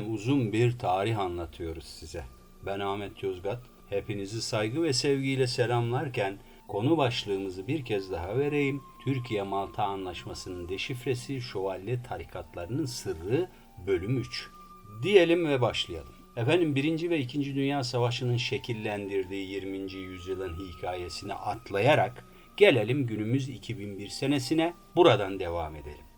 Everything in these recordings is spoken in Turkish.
Efendim uzun bir tarih anlatıyoruz size. Ben Ahmet Yozgat. Hepinizi saygı ve sevgiyle selamlarken konu başlığımızı bir kez daha vereyim. Türkiye-Malta Anlaşması'nın deşifresi, şövalye tarikatlarının sırrı bölüm 3. Diyelim ve başlayalım. Efendim 1. ve 2. Dünya Savaşı'nın şekillendirdiği 20. yüzyılın hikayesini atlayarak gelelim günümüz 2001 senesine buradan devam edelim.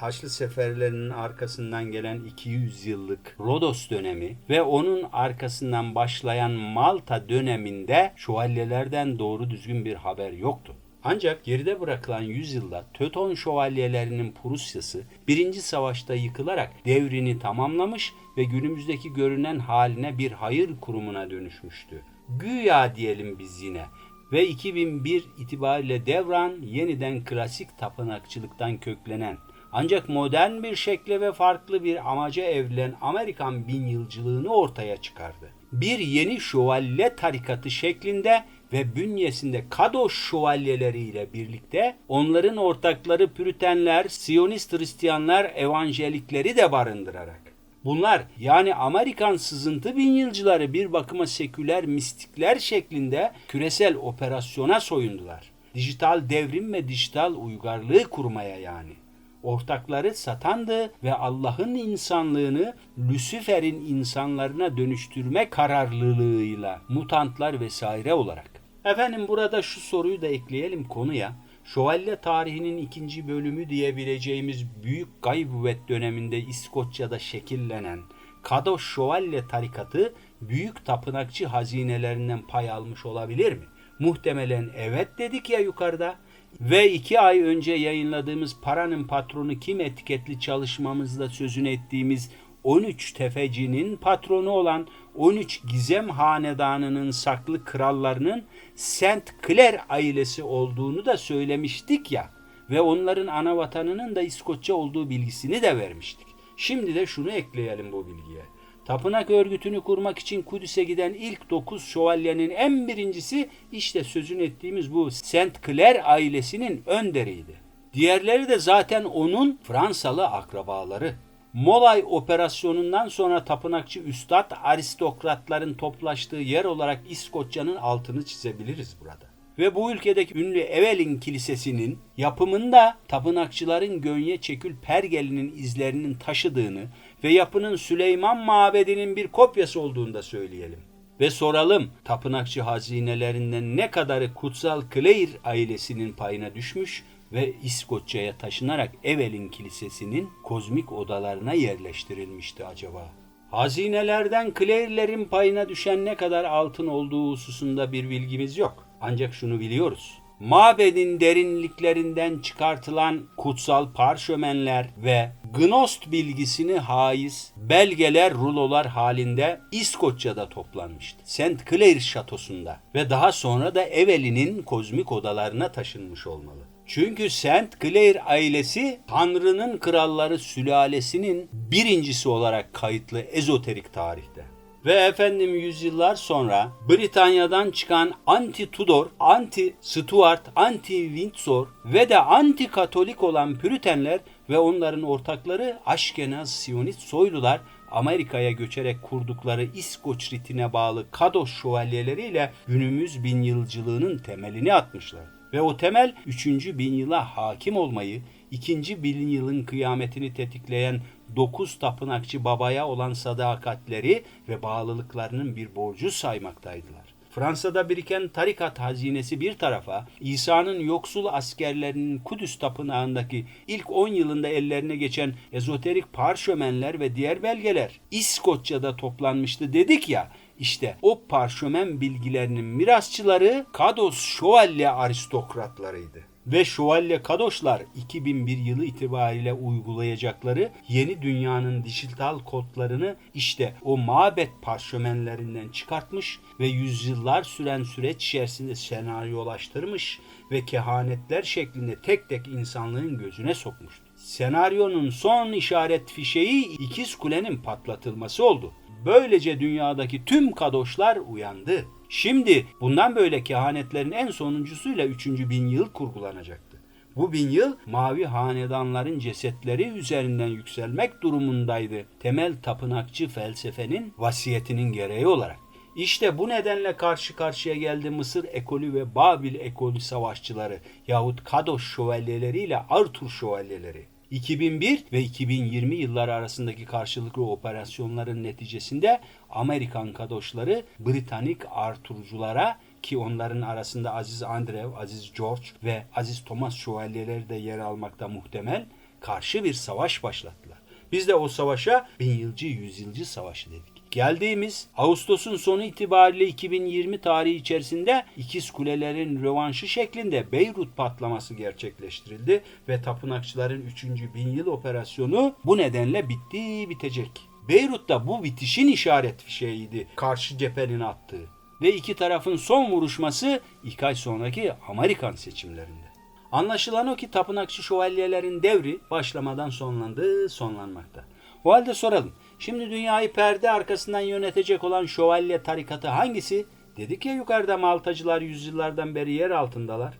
Haçlı seferlerinin arkasından gelen 200 yıllık Rodos dönemi ve onun arkasından başlayan Malta döneminde şövalyelerden doğru düzgün bir haber yoktu. Ancak geride bırakılan yüzyılda Teuton şövalyelerinin Prusya'sı 1. savaşta yıkılarak devrini tamamlamış ve günümüzdeki görünen haline bir hayır kurumuna dönüşmüştü. Güya diyelim biz yine ve 2001 itibariyle devran yeniden klasik tapınakçılıktan köklenen ancak modern bir şekle ve farklı bir amaca evrilen Amerikan bin yılcılığını ortaya çıkardı. Bir yeni şövalye tarikatı şeklinde ve bünyesinde Kadoş şövalyeleriyle birlikte onların ortakları Püritenler, Siyonist Hristiyanlar, Evangelikleri de barındırarak. Bunlar yani Amerikan sızıntı bin yılcıları bir bakıma seküler mistikler şeklinde küresel operasyona soyundular. Dijital devrim ve dijital uygarlığı kurmaya yani. Ortakları satandı ve Allah'ın insanlığını Lucifer'in insanlarına dönüştürme kararlılığıyla mutantlar vesaire olarak. Efendim burada şu soruyu da ekleyelim konuya. Şövalye tarihinin ikinci bölümü diyebileceğimiz Büyük Gaybüvet döneminde İskoçya'da şekillenen Kadoş Şövalye tarikatı büyük tapınakçı hazinelerinden pay almış olabilir mi? Muhtemelen evet dedik ya yukarıda. Ve iki ay önce yayınladığımız Paranın Patronu Kim etiketli çalışmamızda sözünü ettiğimiz 13 tefecinin patronu olan 13 Gizem Hanedanı'nın saklı krallarının Saint Clair ailesi olduğunu da söylemiştik ya ve onların ana vatanının da İskoçya olduğu bilgisini de vermiştik. Şimdi de şunu ekleyelim bu bilgiye. Tapınak örgütünü kurmak için Kudüs'e giden ilk 9 şövalyenin en birincisi işte sözünü ettiğimiz bu Saint Clair ailesinin önderiydi. Diğerleri de zaten onun Fransalı akrabaları. Molay operasyonundan sonra tapınakçı üstad aristokratların toplaştığı yer olarak İskoçya'nın altını çizebiliriz burada. Ve bu ülkedeki ünlü Evelyn Kilisesi'nin yapımında tapınakçıların Gönye Çekül Pergeli'nin izlerinin taşıdığını ve yapının Süleyman Mabedi'nin bir kopyası olduğunu da söyleyelim. Ve soralım tapınakçı hazinelerinden ne kadarı Kutsal Clare ailesinin payına düşmüş ve İskoçya'ya taşınarak Evelyn Kilisesi'nin kozmik odalarına yerleştirilmişti acaba? Hazinelerden Clare'lerin payına düşen ne kadar altın olduğu hususunda bir bilgimiz yok. Ancak şunu biliyoruz. Mabedin derinliklerinden çıkartılan kutsal parşömenler ve Gnost bilgisini haiz belgeler rulolar halinde İskoçya'da toplanmıştı. St. Clair şatosunda ve daha sonra da Evelyn'in kozmik odalarına taşınmış olmalı. Çünkü Saint Clair ailesi Tanrı'nın kralları sülalesinin birincisi olarak kayıtlı ezoterik tarihte. Ve efendim yüzyıllar sonra Britanya'dan çıkan anti-Tudor, anti-Stuart, anti-Windsor ve de anti-Katolik olan Püritenler ve onların ortakları Aşkenaz Siyonist soylular Amerika'ya göçerek kurdukları İskoç ritine bağlı Kadoş şövalyeleriyle günümüz bin yılcılığının temelini atmışlar. Ve o temel 3. bin yıla hakim olmayı, 2. bin yılın kıyametini tetikleyen 9 tapınakçı babaya olan sadakatleri ve bağlılıklarının bir borcu saymaktaydılar. Fransa'da biriken tarikat hazinesi bir tarafa, İsa'nın yoksul askerlerinin Kudüs tapınağındaki ilk 10 yılında ellerine geçen ezoterik parşömenler ve diğer belgeler İskoçya'da toplanmıştı dedik ya, işte o parşömen bilgilerinin mirasçıları Kados şövalye aristokratlarıydı. Ve şövalye Kadoşlar 2001 yılı itibariyle uygulayacakları yeni dünyanın dijital kodlarını işte o mabet parşömenlerinden çıkartmış ve yüzyıllar süren süreç içerisinde senaryolaştırmış ve kehanetler şeklinde tek tek insanlığın gözüne sokmuştu. Senaryonun son işaret fişeği ikiz kulenin patlatılması oldu. Böylece dünyadaki tüm kadoşlar uyandı. Şimdi bundan böyle kehanetlerin en sonuncusuyla 3. bin yıl kurgulanacaktı. Bu bin yıl mavi hanedanların cesetleri üzerinden yükselmek durumundaydı. Temel tapınakçı felsefenin vasiyetinin gereği olarak. İşte bu nedenle karşı karşıya geldi Mısır ekolü ve Babil ekolü savaşçıları yahut Kadoş şövalyeleri ile Arthur şövalyeleri. 2001 ve 2020 yılları arasındaki karşılıklı operasyonların neticesinde Amerikan kadoşları Britanik Arturculara ki onların arasında Aziz Andrew, Aziz George ve Aziz Thomas şövalyeleri de yer almakta muhtemel karşı bir savaş başlattılar. Biz de o savaşa bin yılcı yüzyılcı savaşı dedik. Geldiğimiz Ağustos'un sonu itibariyle 2020 tarihi içerisinde İkiz Kulelerin rövanşı şeklinde Beyrut patlaması gerçekleştirildi ve tapınakçıların 3. bin yıl operasyonu bu nedenle bitti bitecek. Beyrut'ta bu bitişin işaret fişeğiydi karşı cephenin attığı ve iki tarafın son vuruşması iki ay sonraki Amerikan seçimlerinde. Anlaşılan o ki tapınakçı şövalyelerin devri başlamadan sonlandı, sonlanmakta. O halde soralım. Şimdi dünyayı perde arkasından yönetecek olan şövalye tarikatı hangisi? Dedik ya yukarıda Maltacılar yüzyıllardan beri yer altındalar.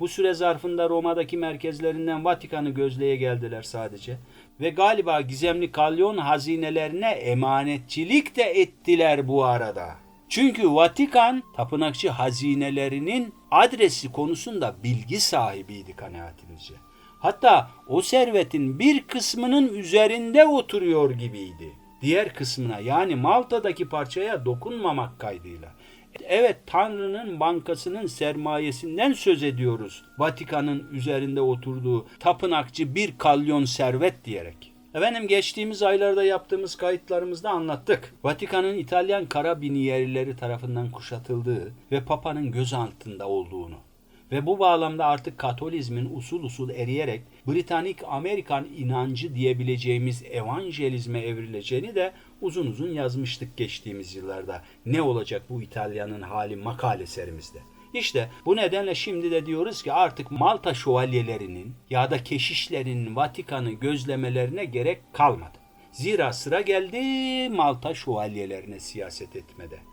Bu süre zarfında Roma'daki merkezlerinden Vatikan'ı gözleye geldiler sadece. Ve galiba gizemli kalyon hazinelerine emanetçilik de ettiler bu arada. Çünkü Vatikan tapınakçı hazinelerinin adresi konusunda bilgi sahibiydi kanaatimizce. Hatta o servetin bir kısmının üzerinde oturuyor gibiydi. Diğer kısmına yani Malta'daki parçaya dokunmamak kaydıyla. Evet Tanrı'nın bankasının sermayesinden söz ediyoruz. Vatikan'ın üzerinde oturduğu tapınakçı bir kalyon servet diyerek. Efendim geçtiğimiz aylarda yaptığımız kayıtlarımızda anlattık. Vatikan'ın İtalyan karabiniyerileri tarafından kuşatıldığı ve Papa'nın göz altında olduğunu ve bu bağlamda artık Katolizmin usul usul eriyerek Britanik Amerikan inancı diyebileceğimiz evangelizme evrileceğini de uzun uzun yazmıştık geçtiğimiz yıllarda. Ne olacak bu İtalyanın hali makale serimizde. İşte bu nedenle şimdi de diyoruz ki artık Malta şövalyelerinin ya da keşişlerin Vatikan'ı gözlemelerine gerek kalmadı. Zira sıra geldi Malta şövalyelerine siyaset etmede.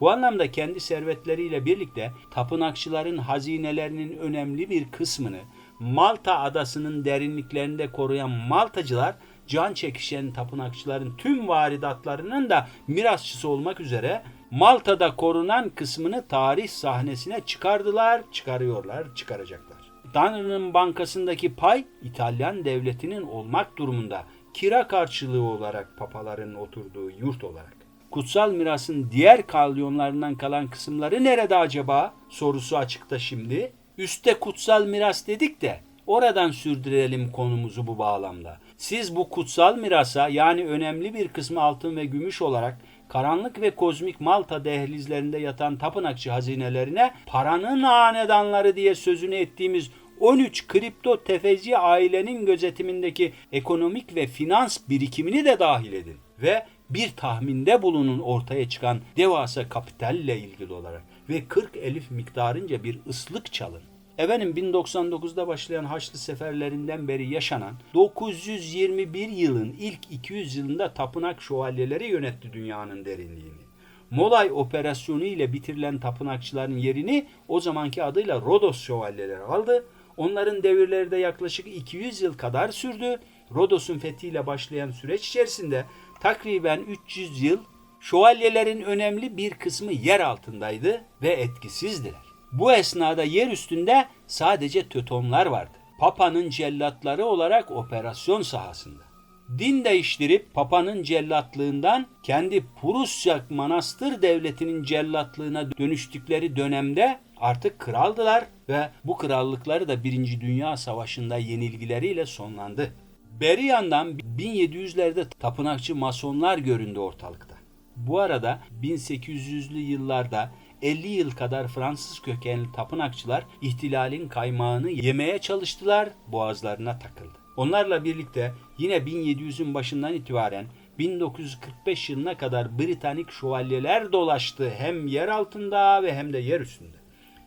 Bu anlamda kendi servetleriyle birlikte tapınakçıların hazinelerinin önemli bir kısmını Malta adasının derinliklerinde koruyan Maltacılar can çekişen tapınakçıların tüm varidatlarının da mirasçısı olmak üzere Malta'da korunan kısmını tarih sahnesine çıkardılar, çıkarıyorlar, çıkaracaklar. Tanrı'nın bankasındaki pay İtalyan devletinin olmak durumunda kira karşılığı olarak papaların oturduğu yurt olarak. Kutsal mirasın diğer kalyonlarından kalan kısımları nerede acaba? Sorusu açıkta şimdi. Üste kutsal miras dedik de oradan sürdürelim konumuzu bu bağlamda. Siz bu kutsal mirasa yani önemli bir kısmı altın ve gümüş olarak karanlık ve kozmik Malta dehlizlerinde yatan tapınakçı hazinelerine paranın hanedanları diye sözünü ettiğimiz 13 kripto tefeci ailenin gözetimindeki ekonomik ve finans birikimini de dahil edin. Ve bir tahminde bulunun ortaya çıkan devasa kapitalle ilgili olarak ve 40 elif miktarınca bir ıslık çalın. Efendim 1099'da başlayan Haçlı seferlerinden beri yaşanan 921 yılın ilk 200 yılında tapınak şövalyeleri yönetti dünyanın derinliğini. Molay operasyonu ile bitirilen tapınakçıların yerini o zamanki adıyla Rodos şövalyeleri aldı. Onların devirleri de yaklaşık 200 yıl kadar sürdü. Rodos'un fethiyle başlayan süreç içerisinde takriben 300 yıl şövalyelerin önemli bir kısmı yer altındaydı ve etkisizdiler. Bu esnada yer üstünde sadece tötonlar vardı. Papa'nın cellatları olarak operasyon sahasında. Din değiştirip Papa'nın cellatlığından kendi Prusya Manastır Devleti'nin cellatlığına dönüştükleri dönemde artık kraldılar ve bu krallıkları da Birinci Dünya Savaşı'nda yenilgileriyle sonlandı. Beri yandan 1700'lerde tapınakçı masonlar göründü ortalıkta. Bu arada 1800'lü yıllarda 50 yıl kadar Fransız kökenli tapınakçılar ihtilalin kaymağını yemeye çalıştılar, boğazlarına takıldı. Onlarla birlikte yine 1700'ün başından itibaren 1945 yılına kadar Britanik şövalyeler dolaştı hem yer altında ve hem de yer üstünde.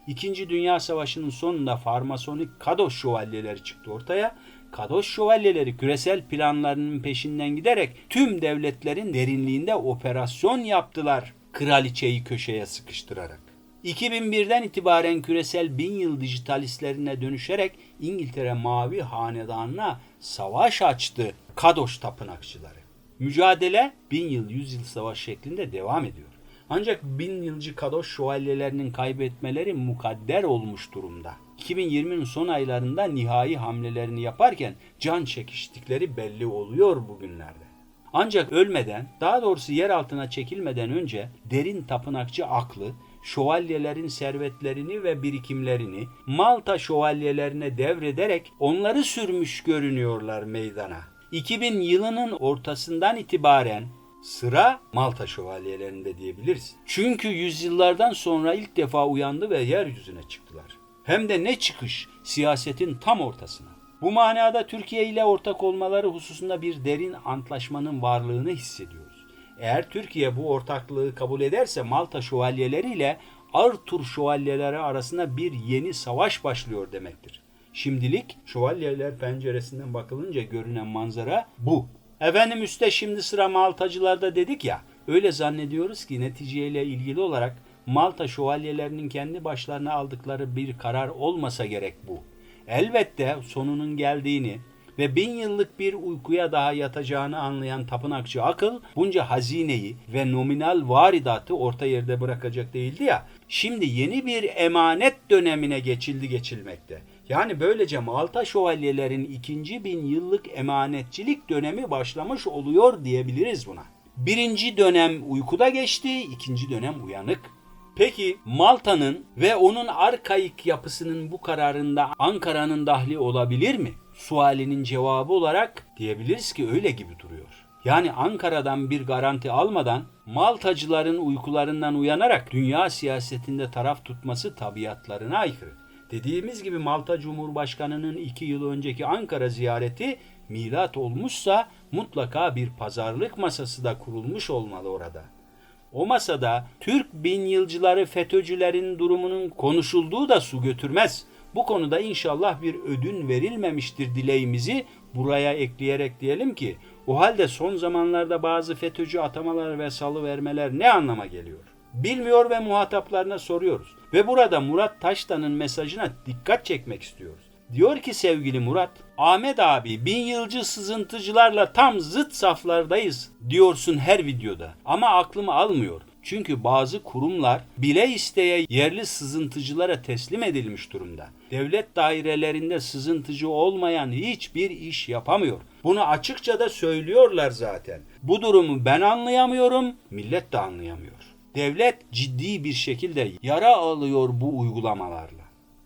İkinci Dünya Savaşı'nın sonunda farmasonik Kadoş şövalyeleri çıktı ortaya. Kadoş şövalyeleri küresel planlarının peşinden giderek tüm devletlerin derinliğinde operasyon yaptılar kraliçeyi köşeye sıkıştırarak. 2001'den itibaren küresel bin yıl dijitalistlerine dönüşerek İngiltere Mavi Hanedanı'na savaş açtı Kadoş tapınakçıları. Mücadele bin yıl yüz yıl savaş şeklinde devam ediyor. Ancak bin yılcı Kadoş şövalyelerinin kaybetmeleri mukadder olmuş durumda. 2020'nin son aylarında nihai hamlelerini yaparken can çekiştikleri belli oluyor bugünlerde. Ancak ölmeden, daha doğrusu yer altına çekilmeden önce derin tapınakçı aklı, şövalyelerin servetlerini ve birikimlerini Malta şövalyelerine devrederek onları sürmüş görünüyorlar meydana. 2000 yılının ortasından itibaren sıra Malta şövalyelerinde diyebiliriz. Çünkü yüzyıllardan sonra ilk defa uyandı ve yeryüzüne çıktılar. Hem de ne çıkış, siyasetin tam ortasına. Bu manada Türkiye ile ortak olmaları hususunda bir derin antlaşmanın varlığını hissediyoruz. Eğer Türkiye bu ortaklığı kabul ederse Malta şövalyeleriyle Artur şövalyeleri arasında bir yeni savaş başlıyor demektir. Şimdilik şövalyeler penceresinden bakılınca görünen manzara bu. Efendim üste şimdi sıra Maltacılarda dedik ya, öyle zannediyoruz ki neticeyle ilgili olarak Malta şövalyelerinin kendi başlarına aldıkları bir karar olmasa gerek bu. Elbette sonunun geldiğini ve bin yıllık bir uykuya daha yatacağını anlayan tapınakçı akıl bunca hazineyi ve nominal varidatı orta yerde bırakacak değildi ya. Şimdi yeni bir emanet dönemine geçildi geçilmekte. Yani böylece Malta şövalyelerin ikinci bin yıllık emanetçilik dönemi başlamış oluyor diyebiliriz buna. Birinci dönem uykuda geçti, ikinci dönem uyanık. Peki Malta'nın ve onun arkaik yapısının bu kararında Ankara'nın dahli olabilir mi? Sualinin cevabı olarak diyebiliriz ki öyle gibi duruyor. Yani Ankara'dan bir garanti almadan Maltacıların uykularından uyanarak dünya siyasetinde taraf tutması tabiatlarına aykırı. Dediğimiz gibi Malta Cumhurbaşkanı'nın iki yıl önceki Ankara ziyareti milat olmuşsa mutlaka bir pazarlık masası da kurulmuş olmalı orada. O masada Türk bin yılcıları FETÖ'cülerin durumunun konuşulduğu da su götürmez. Bu konuda inşallah bir ödün verilmemiştir dileğimizi buraya ekleyerek diyelim ki o halde son zamanlarda bazı FETÖ'cü atamalar ve salı vermeler ne anlama geliyor? Bilmiyor ve muhataplarına soruyoruz. Ve burada Murat Taştan'ın mesajına dikkat çekmek istiyoruz. Diyor ki sevgili Murat, Ahmet abi bin yılcı sızıntıcılarla tam zıt saflardayız diyorsun her videoda. Ama aklım almıyor. Çünkü bazı kurumlar bile isteye yerli sızıntıcılara teslim edilmiş durumda. Devlet dairelerinde sızıntıcı olmayan hiçbir iş yapamıyor. Bunu açıkça da söylüyorlar zaten. Bu durumu ben anlayamıyorum, millet de anlayamıyor. Devlet ciddi bir şekilde yara alıyor bu uygulamalarla.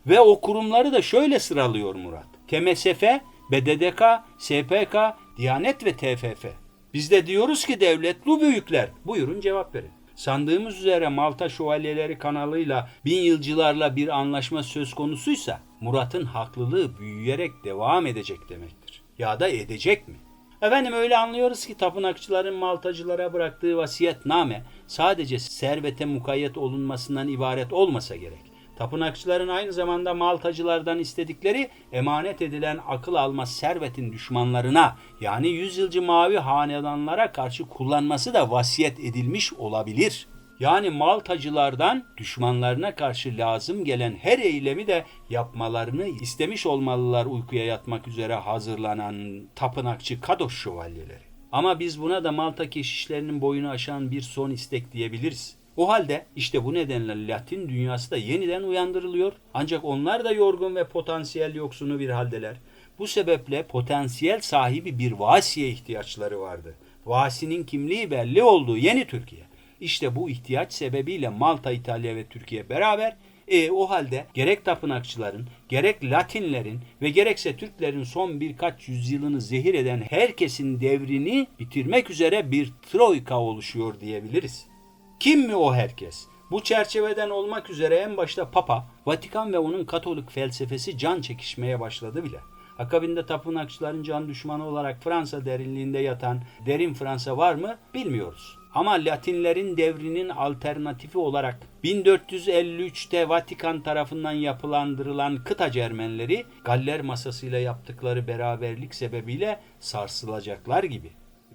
Ve o kurumları da şöyle sıralıyor Murat. TMSF, BDDK, SPK, Diyanet ve TFF. Biz de diyoruz ki devletlu büyükler. Buyurun cevap verin. Sandığımız üzere Malta Şövalyeleri kanalıyla bin yılcılarla bir anlaşma söz konusuysa Murat'ın haklılığı büyüyerek devam edecek demektir. Ya da edecek mi? Efendim öyle anlıyoruz ki tapınakçıların Maltacılara bıraktığı vasiyetname sadece servete mukayyet olunmasından ibaret olmasa gerek. Tapınakçıların aynı zamanda Maltacılardan istedikleri emanet edilen akıl almaz servetin düşmanlarına yani yüzyılcı mavi hanedanlara karşı kullanması da vasiyet edilmiş olabilir. Yani Maltacılardan düşmanlarına karşı lazım gelen her eylemi de yapmalarını istemiş olmalılar uykuya yatmak üzere hazırlanan tapınakçı Kadoş şövalyeleri. Ama biz buna da Malta keşişlerinin boyunu aşan bir son istek diyebiliriz. O halde işte bu nedenle Latin dünyası da yeniden uyandırılıyor. Ancak onlar da yorgun ve potansiyel yoksunu bir haldeler. Bu sebeple potansiyel sahibi bir vasiye ihtiyaçları vardı. Vasinin kimliği belli olduğu yeni Türkiye. İşte bu ihtiyaç sebebiyle Malta, İtalya ve Türkiye beraber e, o halde gerek tapınakçıların, gerek Latinlerin ve gerekse Türklerin son birkaç yüzyılını zehir eden herkesin devrini bitirmek üzere bir troika oluşuyor diyebiliriz. Kim mi o herkes? Bu çerçeveden olmak üzere en başta Papa, Vatikan ve onun Katolik felsefesi can çekişmeye başladı bile. Akabinde tapınakçıların can düşmanı olarak Fransa derinliğinde yatan derin Fransa var mı bilmiyoruz. Ama Latinlerin devrinin alternatifi olarak 1453'te Vatikan tarafından yapılandırılan kıta Cermenleri Galler masasıyla yaptıkları beraberlik sebebiyle sarsılacaklar gibi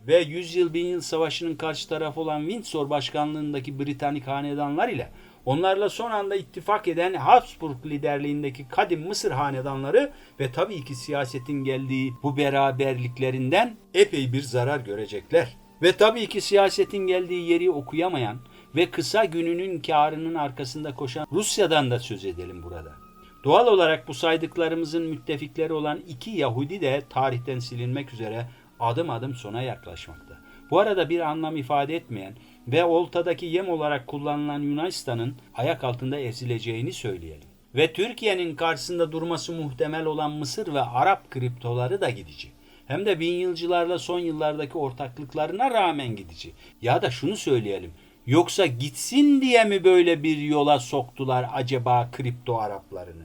ve 100 yıl bin yıl savaşının karşı tarafı olan Windsor başkanlığındaki Britannik hanedanlar ile Onlarla son anda ittifak eden Habsburg liderliğindeki kadim Mısır hanedanları ve tabii ki siyasetin geldiği bu beraberliklerinden epey bir zarar görecekler. Ve tabii ki siyasetin geldiği yeri okuyamayan ve kısa gününün karının arkasında koşan Rusya'dan da söz edelim burada. Doğal olarak bu saydıklarımızın müttefikleri olan iki Yahudi de tarihten silinmek üzere adım adım sona yaklaşmakta. Bu arada bir anlam ifade etmeyen ve oltadaki yem olarak kullanılan Yunanistan'ın ayak altında ezileceğini söyleyelim. Ve Türkiye'nin karşısında durması muhtemel olan Mısır ve Arap kriptoları da gidici. Hem de bin yılcılarla son yıllardaki ortaklıklarına rağmen gidici. Ya da şunu söyleyelim. Yoksa gitsin diye mi böyle bir yola soktular acaba kripto Araplarını?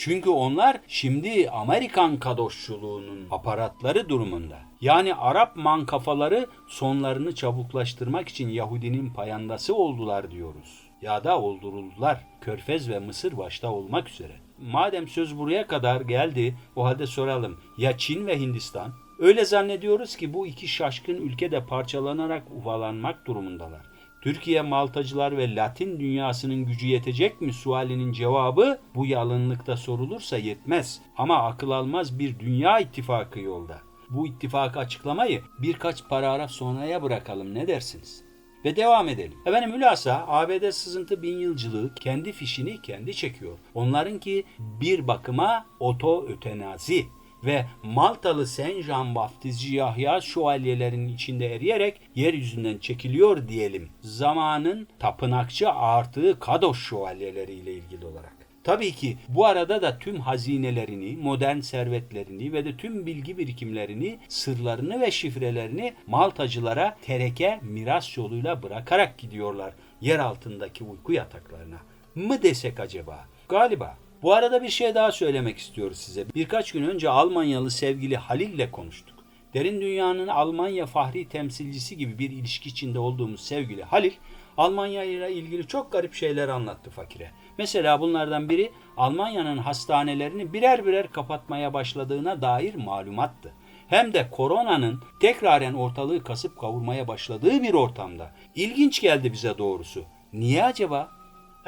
Çünkü onlar şimdi Amerikan kadoşçuluğunun aparatları durumunda. Yani Arap mankafaları sonlarını çabuklaştırmak için Yahudinin payandası oldular diyoruz. Ya da olduruldular. Körfez ve Mısır başta olmak üzere. Madem söz buraya kadar geldi, o halde soralım. Ya Çin ve Hindistan? Öyle zannediyoruz ki bu iki şaşkın ülkede parçalanarak ufalanmak durumundalar. Türkiye Maltacılar ve Latin dünyasının gücü yetecek mi sualinin cevabı bu yalınlıkta sorulursa yetmez. Ama akıl almaz bir dünya ittifakı yolda. Bu ittifakı açıklamayı birkaç paragraf sonraya bırakalım ne dersiniz? Ve devam edelim. Efendim hülasa ABD sızıntı bin yılcılığı kendi fişini kendi çekiyor. Onlarınki bir bakıma oto ötenazi ve Maltalı Saint Jean vaftizci Yahya şövalyelerin içinde eriyerek yeryüzünden çekiliyor diyelim. Zamanın tapınakçı artığı Kadoş şövalyeleriyle ilgili olarak. Tabii ki bu arada da tüm hazinelerini, modern servetlerini ve de tüm bilgi birikimlerini, sırlarını ve şifrelerini Maltacılara tereke miras yoluyla bırakarak gidiyorlar yer altındaki uyku yataklarına. Mı desek acaba? Galiba. Bu arada bir şey daha söylemek istiyoruz size. Birkaç gün önce Almanyalı sevgili Halil ile konuştuk. Derin Dünya'nın Almanya fahri temsilcisi gibi bir ilişki içinde olduğumuz sevgili Halil, Almanya ile ilgili çok garip şeyler anlattı fakire. Mesela bunlardan biri Almanya'nın hastanelerini birer birer kapatmaya başladığına dair malumattı. Hem de koronanın tekraren ortalığı kasıp kavurmaya başladığı bir ortamda. İlginç geldi bize doğrusu. Niye acaba?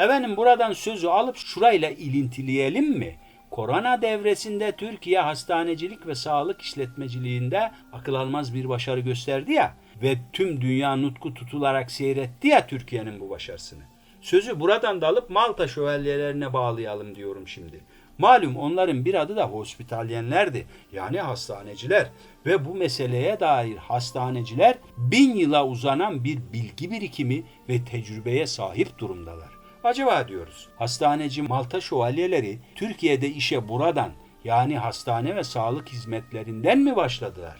Efendim buradan sözü alıp şurayla ilintileyelim mi? Korona devresinde Türkiye hastanecilik ve sağlık işletmeciliğinde akıl almaz bir başarı gösterdi ya ve tüm dünya nutku tutularak seyretti ya Türkiye'nin bu başarısını. Sözü buradan da alıp Malta şövalyelerine bağlayalım diyorum şimdi. Malum onların bir adı da hospitalyenlerdi yani hastaneciler ve bu meseleye dair hastaneciler bin yıla uzanan bir bilgi birikimi ve tecrübeye sahip durumdalar. Acaba diyoruz hastaneci Malta şövalyeleri Türkiye'de işe buradan yani hastane ve sağlık hizmetlerinden mi başladılar?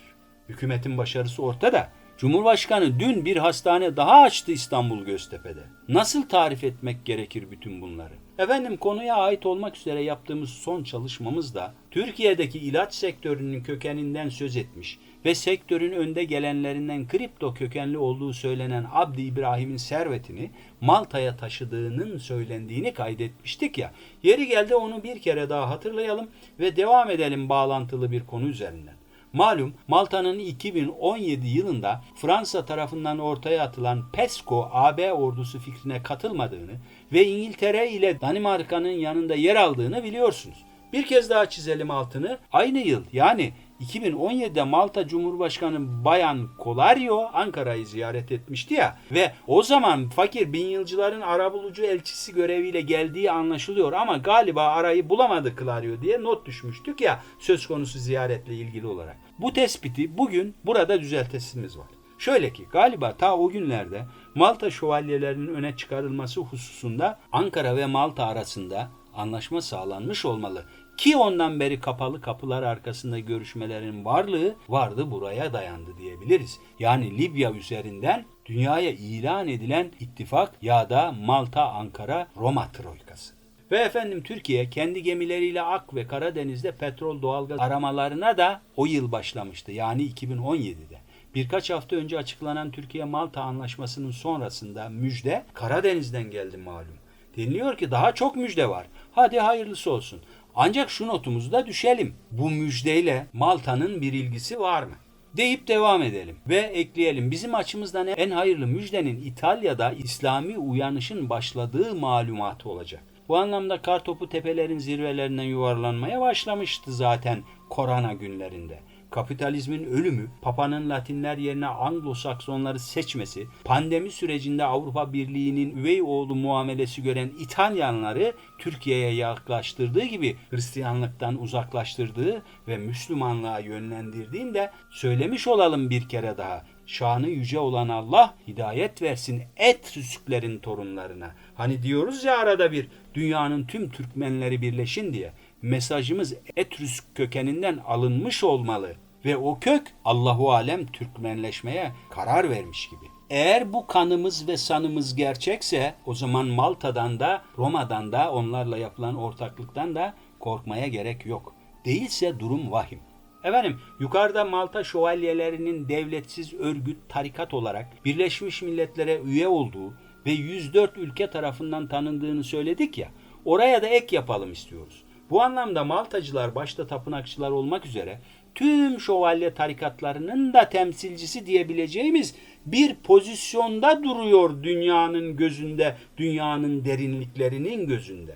Hükümetin başarısı ortada. Cumhurbaşkanı dün bir hastane daha açtı İstanbul Göztepe'de. Nasıl tarif etmek gerekir bütün bunları? Efendim konuya ait olmak üzere yaptığımız son çalışmamızda Türkiye'deki ilaç sektörünün kökeninden söz etmiş ve sektörün önde gelenlerinden kripto kökenli olduğu söylenen Abdi İbrahim'in servetini Malta'ya taşıdığının söylendiğini kaydetmiştik ya. Yeri geldi onu bir kere daha hatırlayalım ve devam edelim bağlantılı bir konu üzerinden. Malum Malta'nın 2017 yılında Fransa tarafından ortaya atılan PESCO AB ordusu fikrine katılmadığını ve İngiltere ile Danimarka'nın yanında yer aldığını biliyorsunuz. Bir kez daha çizelim altını. Aynı yıl yani 2017'de Malta Cumhurbaşkanı Bayan Kolario Ankara'yı ziyaret etmişti ya ve o zaman fakir bin yılcıların arabulucu elçisi göreviyle geldiği anlaşılıyor ama galiba arayı bulamadı Kolario diye not düşmüştük ya söz konusu ziyaretle ilgili olarak. Bu tespiti bugün burada düzeltesimiz var. Şöyle ki galiba ta o günlerde Malta şövalyelerinin öne çıkarılması hususunda Ankara ve Malta arasında anlaşma sağlanmış olmalı. Ki ondan beri kapalı kapılar arkasında görüşmelerin varlığı vardı buraya dayandı diyebiliriz. Yani Libya üzerinden dünyaya ilan edilen ittifak ya da Malta, Ankara, Roma troikası. Ve efendim Türkiye kendi gemileriyle Ak ve Karadeniz'de petrol doğalgaz aramalarına da o yıl başlamıştı. Yani 2017'de. Birkaç hafta önce açıklanan Türkiye-Malta anlaşmasının sonrasında müjde Karadeniz'den geldi malum. Deniliyor ki daha çok müjde var. Hadi hayırlısı olsun. Ancak şu notumuzu da düşelim. Bu müjdeyle Malta'nın bir ilgisi var mı? deyip devam edelim ve ekleyelim. Bizim açımızdan en hayırlı müjdenin İtalya'da İslami uyanışın başladığı malumatı olacak. Bu anlamda kartopu tepelerin zirvelerinden yuvarlanmaya başlamıştı zaten korona günlerinde kapitalizmin ölümü, Papa'nın Latinler yerine Anglo-Saksonları seçmesi, pandemi sürecinde Avrupa Birliği'nin üvey oğlu muamelesi gören İtalyanları Türkiye'ye yaklaştırdığı gibi Hristiyanlıktan uzaklaştırdığı ve Müslümanlığa yönlendirdiğinde söylemiş olalım bir kere daha. Şanı yüce olan Allah hidayet versin et rüsüklerin torunlarına. Hani diyoruz ya arada bir dünyanın tüm Türkmenleri birleşin diye mesajımız Etrüsk kökeninden alınmış olmalı ve o kök Allahu alem Türkmenleşmeye karar vermiş gibi. Eğer bu kanımız ve sanımız gerçekse o zaman Malta'dan da Roma'dan da onlarla yapılan ortaklıktan da korkmaya gerek yok. Değilse durum vahim. Efendim yukarıda Malta şövalyelerinin devletsiz örgüt tarikat olarak Birleşmiş Milletler'e üye olduğu ve 104 ülke tarafından tanındığını söyledik ya oraya da ek yapalım istiyoruz. Bu anlamda Maltacılar başta tapınakçılar olmak üzere tüm şövalye tarikatlarının da temsilcisi diyebileceğimiz bir pozisyonda duruyor dünyanın gözünde, dünyanın derinliklerinin gözünde.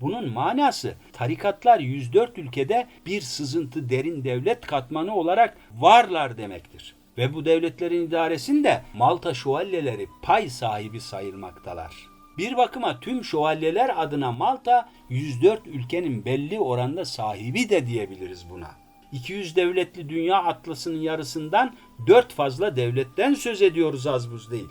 Bunun manası tarikatlar 104 ülkede bir sızıntı derin devlet katmanı olarak varlar demektir. Ve bu devletlerin idaresinde Malta şövalyeleri pay sahibi sayılmaktalar. Bir bakıma tüm şövalyeler adına Malta 104 ülkenin belli oranda sahibi de diyebiliriz buna. 200 devletli dünya atlasının yarısından 4 fazla devletten söz ediyoruz az buz değil.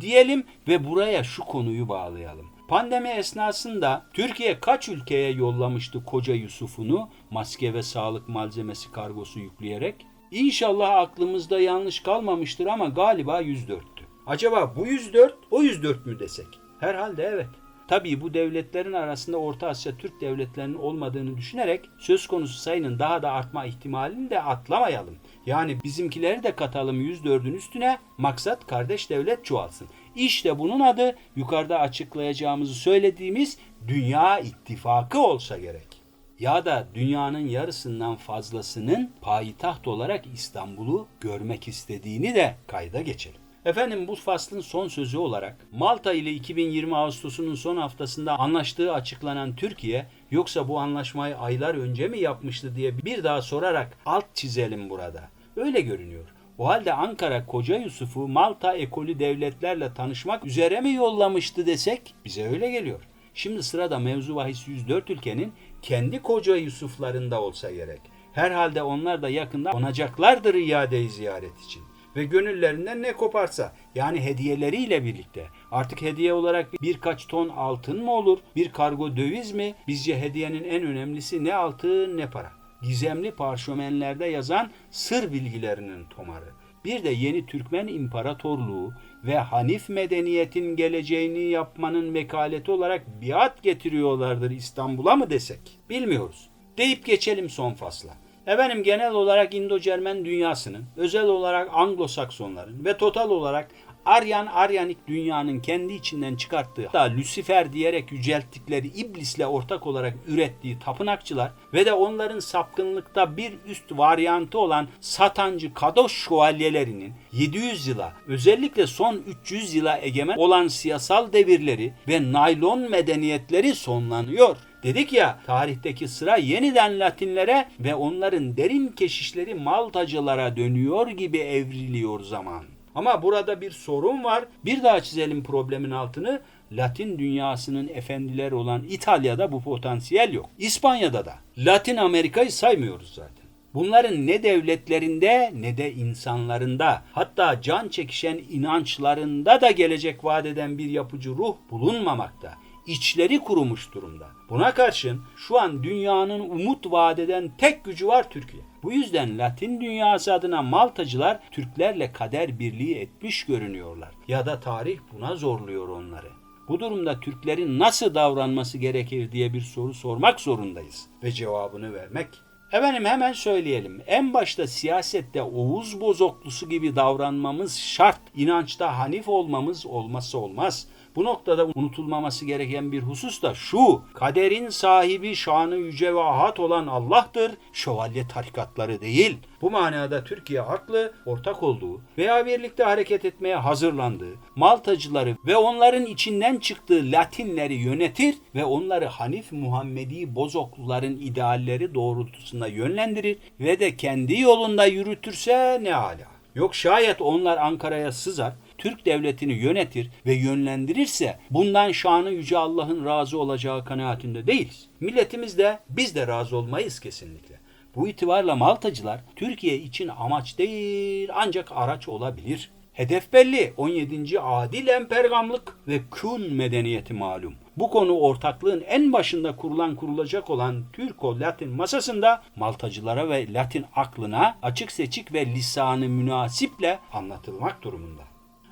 Diyelim ve buraya şu konuyu bağlayalım. Pandemi esnasında Türkiye kaç ülkeye yollamıştı koca Yusuf'unu maske ve sağlık malzemesi kargosu yükleyerek? İnşallah aklımızda yanlış kalmamıştır ama galiba 104'tü. Acaba bu 104 o 104 mü desek? Herhalde evet. Tabii bu devletlerin arasında Orta Asya Türk devletlerinin olmadığını düşünerek söz konusu sayının daha da artma ihtimalini de atlamayalım. Yani bizimkileri de katalım 104'ün üstüne maksat kardeş devlet çoğalsın. İşte bunun adı yukarıda açıklayacağımızı söylediğimiz Dünya İttifakı olsa gerek. Ya da dünyanın yarısından fazlasının payitaht olarak İstanbul'u görmek istediğini de kayda geçelim. Efendim bu faslın son sözü olarak Malta ile 2020 Ağustos'unun son haftasında anlaştığı açıklanan Türkiye yoksa bu anlaşmayı aylar önce mi yapmıştı diye bir daha sorarak alt çizelim burada. Öyle görünüyor. O halde Ankara Koca Yusuf'u Malta ekolü devletlerle tanışmak üzere mi yollamıştı desek bize öyle geliyor. Şimdi sırada mevzu bahis 104 ülkenin kendi Koca Yusuflarında olsa gerek. Herhalde onlar da yakında konacaklardır iade ziyaret için ve gönüllerinden ne koparsa yani hediyeleriyle birlikte. Artık hediye olarak birkaç ton altın mı olur bir kargo döviz mi? Bizce hediyenin en önemlisi ne altın ne para? Gizemli parşömenlerde yazan sır bilgilerinin tomarı. Bir de yeni Türkmen İmparatorluğu ve Hanif medeniyetin geleceğini yapmanın vekaleti olarak biat getiriyorlardır İstanbul'a mı desek? Bilmiyoruz. Deyip geçelim son fasla. Efendim genel olarak İndo-Cermen dünyasının, özel olarak Anglo-Saksonların ve total olarak Aryan Aryanik dünyanın kendi içinden çıkarttığı da Lucifer diyerek yücelttikleri iblisle ortak olarak ürettiği tapınakçılar ve de onların sapkınlıkta bir üst varyantı olan satancı kadoş şövalyelerinin 700 yıla özellikle son 300 yıla egemen olan siyasal devirleri ve naylon medeniyetleri sonlanıyor. Dedik ya tarihteki sıra yeniden Latinlere ve onların derin keşişleri Maltacılara dönüyor gibi evriliyor zaman. Ama burada bir sorun var. Bir daha çizelim problemin altını. Latin dünyasının efendileri olan İtalya'da bu potansiyel yok. İspanya'da da. Latin Amerika'yı saymıyoruz zaten. Bunların ne devletlerinde ne de insanlarında hatta can çekişen inançlarında da gelecek vaat eden bir yapıcı ruh bulunmamakta içleri kurumuş durumda. Buna karşın şu an dünyanın umut vaat eden tek gücü var Türkiye. Bu yüzden Latin dünyası adına Maltacılar Türklerle kader birliği etmiş görünüyorlar. Ya da tarih buna zorluyor onları. Bu durumda Türklerin nasıl davranması gerekir diye bir soru sormak zorundayız ve cevabını vermek Efendim hemen söyleyelim. En başta siyasette Oğuz bozoklusu gibi davranmamız şart. İnançta hanif olmamız olmazsa olmaz. Bu noktada unutulmaması gereken bir husus da şu. Kaderin sahibi şanı yüce ve ahat olan Allah'tır. Şövalye tarikatları değil. Bu manada Türkiye haklı, ortak olduğu veya birlikte hareket etmeye hazırlandığı Maltacıları ve onların içinden çıktığı Latinleri yönetir ve onları Hanif Muhammedi bozokluların idealleri doğrultusunda yönlendirir ve de kendi yolunda yürütürse ne ala. Yok şayet onlar Ankara'ya sızar, Türk devletini yönetir ve yönlendirirse bundan şanı yüce Allah'ın razı olacağı kanaatinde değiliz. Milletimiz de biz de razı olmayız kesinlikle. Bu itibarla Maltacılar Türkiye için amaç değil ancak araç olabilir. Hedef belli 17. adil empergamlık ve kün medeniyeti malum. Bu konu ortaklığın en başında kurulan kurulacak olan Türko-Latin masasında Maltacılara ve Latin aklına açık seçik ve lisanı münasiple anlatılmak durumunda.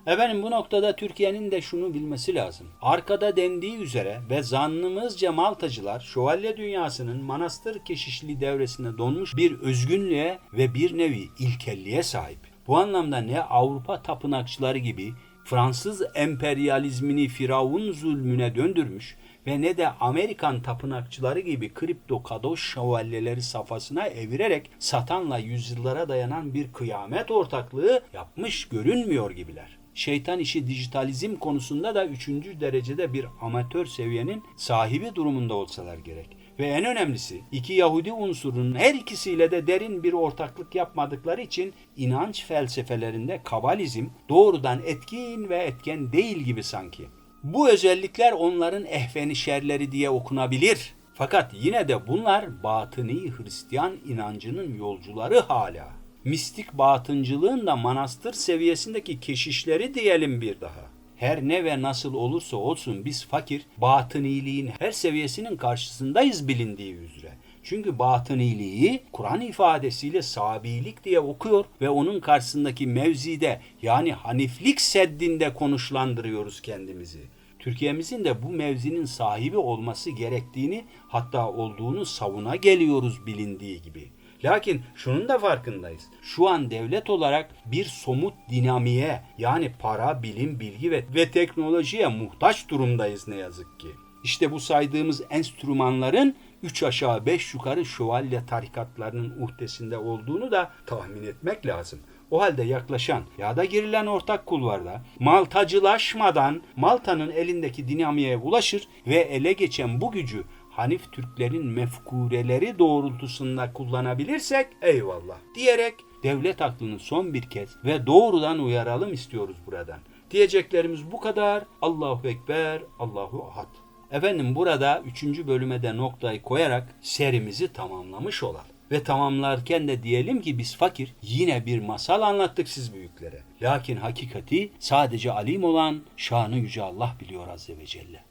Efendim bu noktada Türkiye'nin de şunu bilmesi lazım. Arkada dendiği üzere ve zannımızca Maltacılar şövalye dünyasının manastır keşişliği devresine donmuş bir özgünlüğe ve bir nevi ilkelliğe sahip. Bu anlamda ne Avrupa tapınakçıları gibi Fransız emperyalizmini firavun zulmüne döndürmüş ve ne de Amerikan tapınakçıları gibi kripto kadoş şövalyeleri safhasına evirerek satanla yüzyıllara dayanan bir kıyamet ortaklığı yapmış görünmüyor gibiler. Şeytan işi dijitalizm konusunda da üçüncü derecede bir amatör seviyenin sahibi durumunda olsalar gerek. Ve en önemlisi iki Yahudi unsurunun her ikisiyle de derin bir ortaklık yapmadıkları için inanç felsefelerinde kabalizm doğrudan etkin ve etken değil gibi sanki. Bu özellikler onların ehveni şerleri diye okunabilir. Fakat yine de bunlar batıni Hristiyan inancının yolcuları hala. Mistik batıncılığın da manastır seviyesindeki keşişleri diyelim bir daha. Her ne ve nasıl olursa olsun biz fakir, batıniliğin her seviyesinin karşısındayız bilindiği üzere. Çünkü batıniliği Kur'an ifadesiyle sabilik diye okuyor ve onun karşısındaki mevzide yani haniflik seddinde konuşlandırıyoruz kendimizi. Türkiye'mizin de bu mevzinin sahibi olması gerektiğini hatta olduğunu savuna geliyoruz bilindiği gibi. Lakin şunun da farkındayız. Şu an devlet olarak bir somut dinamiğe yani para, bilim, bilgi ve, ve teknolojiye muhtaç durumdayız ne yazık ki. İşte bu saydığımız enstrümanların 3 aşağı 5 yukarı şövalye tarikatlarının uhdesinde olduğunu da tahmin etmek lazım. O halde yaklaşan ya da girilen ortak kulvarda Maltacılaşmadan Malta'nın elindeki dinamiğe ulaşır ve ele geçen bu gücü Hanif Türklerin mefkureleri doğrultusunda kullanabilirsek eyvallah diyerek devlet aklını son bir kez ve doğrudan uyaralım istiyoruz buradan. Diyeceklerimiz bu kadar. Allahu Ekber, Allahu Ahad. Efendim burada 3. bölüme de noktayı koyarak serimizi tamamlamış olalım. Ve tamamlarken de diyelim ki biz fakir yine bir masal anlattık siz büyüklere. Lakin hakikati sadece alim olan şanı yüce Allah biliyor azze ve celle.